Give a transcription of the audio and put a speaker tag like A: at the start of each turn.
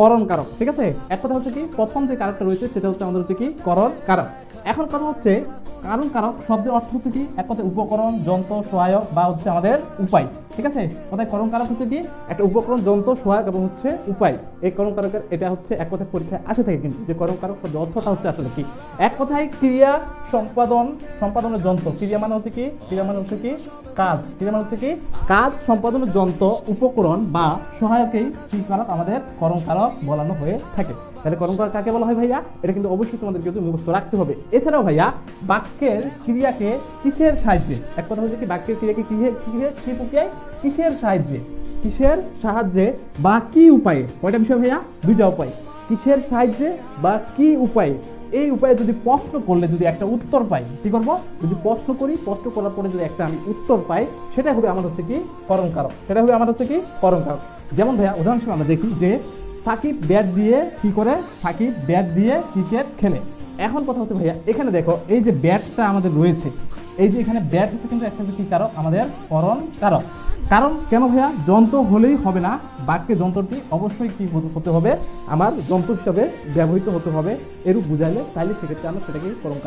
A: করণ কারক ঠিক আছে? এক কথা হচ্ছে কি, প্রথম যে কারকটা রয়েছে সেটা হচ্ছে আমাদের হচ্ছে কি করণ কারক। এখন কথা হচ্ছে, কারণ কারক শব্দের অর্থ হচ্ছে কি, এক কথায় উপকরণ, যন্ত্র, সহায়ক বা হচ্ছে আমাদের উপায়। ঠিক আছে? কথায় করণ কারক হচ্ছে কি? একটা উপকরণ, যন্ত্র, সহায়ক এবং হচ্ছে উপায়। এই করণ কারকের এটা হচ্ছে এক কথায় পরীক্ষায় আসে থাকে কিন্তু। যে করণ কারক অর্থটা হচ্ছে আসলে কি? এক কথায় ক্রিয়া সম্পাদন, সম্পাদনের যন্ত্র। ক্রিয়া মানে হচ্ছে কি? ক্রিয়া মানে হচ্ছে কি? কাজ। ক্রিয়া মানে হচ্ছে কি? কাজ, সম্পাদনের যন্ত্র, উপকরণ বা সহায়কেই কি কারক? আমাদের করণ কারক বলানো হয়ে থাকে। তাহলে করণ কারক কাকে বলা হয় ভাইয়া? এটা কিন্তু অবশ্যই তোমাদের কিন্তু মুখস্থ রাখতে হবে। এছাড়াও ভাইয়া, বাক্যের ক্রিয়াকে কিসের সাহায্যে? এক কথা হচ্ছে কি? বাক্যের ক্রিয়াকে কিসের কি প্রক্রিয়ায়? কিসের সাহায্যে? কিসের সাহায্যে বা কি উপায়ে? কয়টা বিষয় ভাইয়া? দুইটা উপায়। কিসের সাহায্যে বা কি উপায়ে? এই উপায়ে যদি প্রশ্ন করলে, যদি একটা উত্তর পাই, কি করব? যদি প্রশ্ন করি, প্রশ্ন করার পরে যদি একটা আমি উত্তর পাই, সেটা হবে আমার হচ্ছে কি করণ কারক সেটা হবে আমার হচ্ছে কি করণ কারক যেমন ভাইয়া, উদাহরণস্বরূপ আমরা দেখি যে সাকিব ব্যাট দিয়ে কি করে? সাকিব ব্যাট দিয়ে ক্রিকেট খেলে। এখন কথা হচ্ছে ভাইয়া, এখানে দেখো, এই যে ব্যাটটা আমাদের রয়েছে, এই যে এখানে ব্যাট হচ্ছে কিন্তু একটা কি কারক? আমাদের করণ কারক কারণ কেন ভাইয়া? যন্ত্র হলেই হবে না। বাক্যে যন্ত্রটি অবশ্যই কি হতে- হবে? আমার যন্ত্র হিসাবে ব্যবহৃত হতে হবে। এরূপ বুঝাইলে তাইলে সেক্ষেত্রে আমরা সেটাকে করণ